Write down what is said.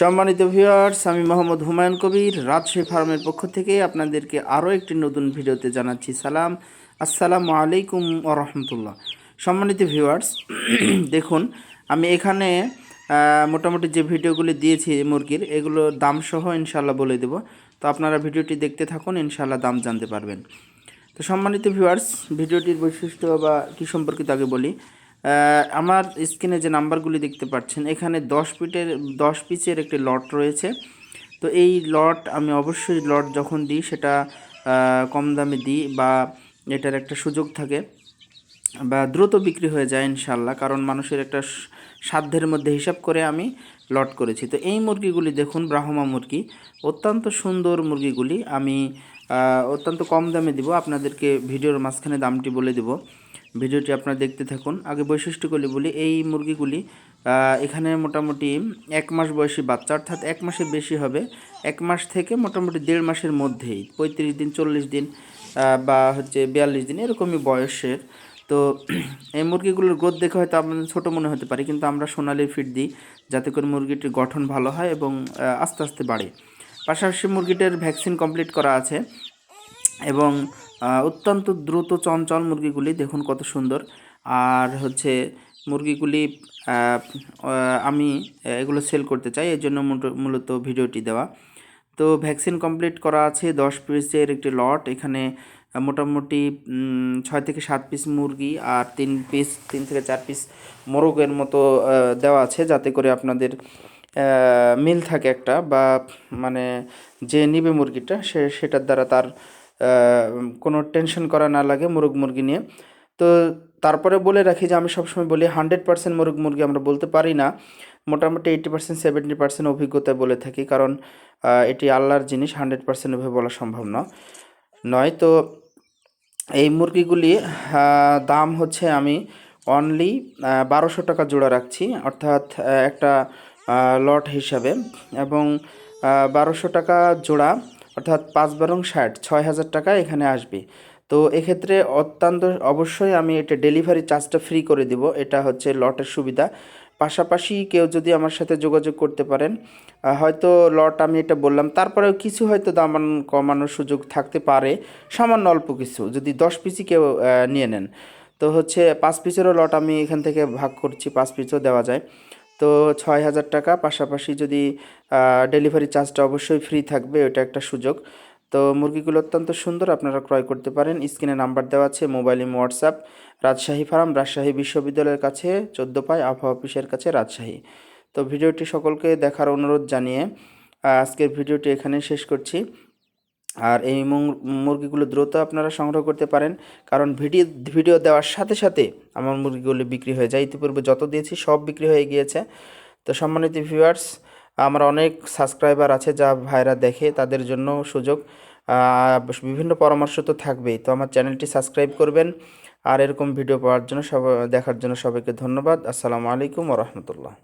সম্মানিত ভিউয়ার্স, আমি মোহাম্মদ হুমায়ুন কবির, রাজশাহী ফার্মের পক্ষ থেকে আপনাদেরকে আরও একটি নতুন ভিডিওতে জানাচ্ছি সালাম। আসসালামু আলাইকুম রহমতুল্লাহ। সম্মানিত ভিউয়ার্স, দেখুন, আমি এখানে মোটামুটি যে ভিডিওগুলি দিয়েছি মুরগির, এগুলো দাম সহ ইনশাল্লাহ বলে দেব। তো আপনারা ভিডিওটি দেখতে থাকুন ইনশাল্লাহ দাম জানতে পারবেন। তো সম্মানিত ভিউয়ার্স, ভিডিওটির বৈশিষ্ট্য বা কী সম্পর্কিত আগে বলি। আমার স্ক্রিনে যে নাম্বারগুলি দেখতে পাচ্ছেন, এখানে দশ পিটের দশ পিচের একটি লট রয়েছে। তো এই লট আমি অবশ্যই লট যখন দিই, সেটা কম দামে দিই বা এটার একটা সুযোগ থাকে বা দ্রুত বিক্রি হয়ে যায় ইনশাল্লাহ কারণ মানুষের একটা সাধ্যের মধ্যে হিসাব করে আমি লট করেছি। তো এই মুরগিগুলি দেখুন, ব্রাহ্মা মুরগি, অত্যন্ত সুন্দর মুরগিগুলি। আমি অত্যন্ত কম দামে দিব, আপনাদেরকে ভিডিওর মাঝখানে দামটি বলে দেব। ভিডিওটি আপনারা দেখতে থাকুন। আগে বৈশিষ্ট্যগুলি বলি। এই মুরগিগুলি এখানে মোটামুটি এক মাস বয়সী বাচ্চা, অর্থাৎ এক মাসের বেশি হবে। এক মাস থেকে মোটামুটি দেড় মাসের মধ্যেই, পঁয়ত্রিশ দিন, চল্লিশ দিন বা হচ্ছে বিয়াল্লিশ দিন এরকমই বয়সের। তো এই মুরগিগুলোর গ্রোথ দেখে হয়তো আপনাদের ছোটো মনে হতে পারে, কিন্তু আমরা সোনালি ফিড দিই, যাতে করে মুরগিটির গঠন ভালো হয় এবং আস্তে আস্তে বাড়ে। পাশাপাশি মুরগিটার ভ্যাকসিন কমপ্লিট করা আছে এবং অত্যন্ত দ্রুত চঞ্চল মুরগিগুলি, দেখুন কত সুন্দর। আর হচ্ছে মুরগিগুলি আমি এগুলো সেল করতে চাই এই জন্য মূলত- ভিডিওটি দেওয়া। তো ভ্যাকসিন কমপ্লিট করা আছে, দশ পিসের একটি লট এখানে মোটামুটি ছয় থেকে সাত পিস মুরগি আর তিন পিস তিন থেকে চার পিস মোরগের মতো দেওয়া আছে, যাতে করে আপনাদের মিল থাকে একটা বা মানে যে নিবে মুরগিটা, সে সেটার দ্বারা তার কোনো টেনশন করা না লাগে মুরগ মুরগি নিয়ে। তো তারপরে বলে রাখি যে আমি সবসময় বলি হান্ড্রেড পার্সেন্ট মুরগ মুরগি আমরা বলতে পারি না। মোটামুটি এইটি পার্সেন্ট সেভেন্টি পার্সেন্ট অভিজ্ঞতায় বলে থাকি কারণ এটি আল্লাহর জিনিস হান্ড্রেড পার্সেন্ট ওভাবে বলা সম্ভব না নয় তো এই মুরগিগুলি দাম হচ্ছে আমি অনলি বারোশো টাকা জোড়া রাখছি, অর্থাৎ একটা লট হিসাবে এবং বারোশো টাকা জোড়া অর্থাৎ পাঁচ বারং ষাট, ছয় হাজার টাকা এখানে আসবে। তো এক্ষেত্রে অত্যন্ত অবশ্যই আমি এটা ডেলিভারি চার্জটা ফ্রি করে দিব। এটা হচ্ছে লটের সুবিধা। পাশাপাশি কেউ যদি আমার সাথে যোগাযোগ করতে পারেন হয়তো লট আমি এটা বললাম, তারপরেও কিছু হয়তো দাম কমানোর সুযোগ থাকতে পারে। সামান্য অল্প কিছু, যদি দশ পিসই কেউ নিয়ে নেন। তো হচ্ছে পাঁচ পিসেরও লট আমি এখান থেকে ভাগ করছি, পাঁচ পিসও দেওয়া যায়। তো ছয় হাজার টাকা পাশাপাশি যদি ডেলিভারি চার্জটা অবশ্যই ফ্রি থাকবে ওটা একটা সুযোগ। তো মুরগিগুলো অত্যন্ত সুন্দর, আপনারা ক্রয় করতে পারেন। স্ক্রিনে নাম্বার দেওয়া আছে, মোবাইল ইম, হোয়াটসঅ্যাপ। রাজশাহী ফার্ম, রাজশাহী বিশ্ববিদ্যালয়ের কাছে, চোদ্দ পাই আবহাওয়া অফিসের কাছে, রাজশাহী। তো ভিডিওটি সকলকে দেখার অনুরোধ জানিয়ে আজকের ভিডিওটি এখানে শেষ করছি। আর এই মুরগিগুলো দ্রুত আপনারা সংগ্রহ করতে পারেন। কারণ ভিডিও ভিডিও দেওয়ার সাথে সাথে আমার মুরগিগুলো বিক্রি হয়ে যায়। ইতিপূর্বে যত দিয়েছি সব বিক্রি হয়ে গিয়েছে। তো সম্মানিত ভিউয়ার্স, আমার অনেক সাবস্ক্রাইবার আছে যা ভাইরা দেখে, তাদের জন্য সুযোগ। বিভিন্ন পরামর্শ তো থাকবেই। তো আমার চ্যানেলটি সাবস্ক্রাইব করবেন। আর এরকম ভিডিও পাওয়ার জন্য সব, দেখার জন্য সবাইকে ধন্যবাদ। আসসালামু আলাইকুম রহমতুল্লাহ।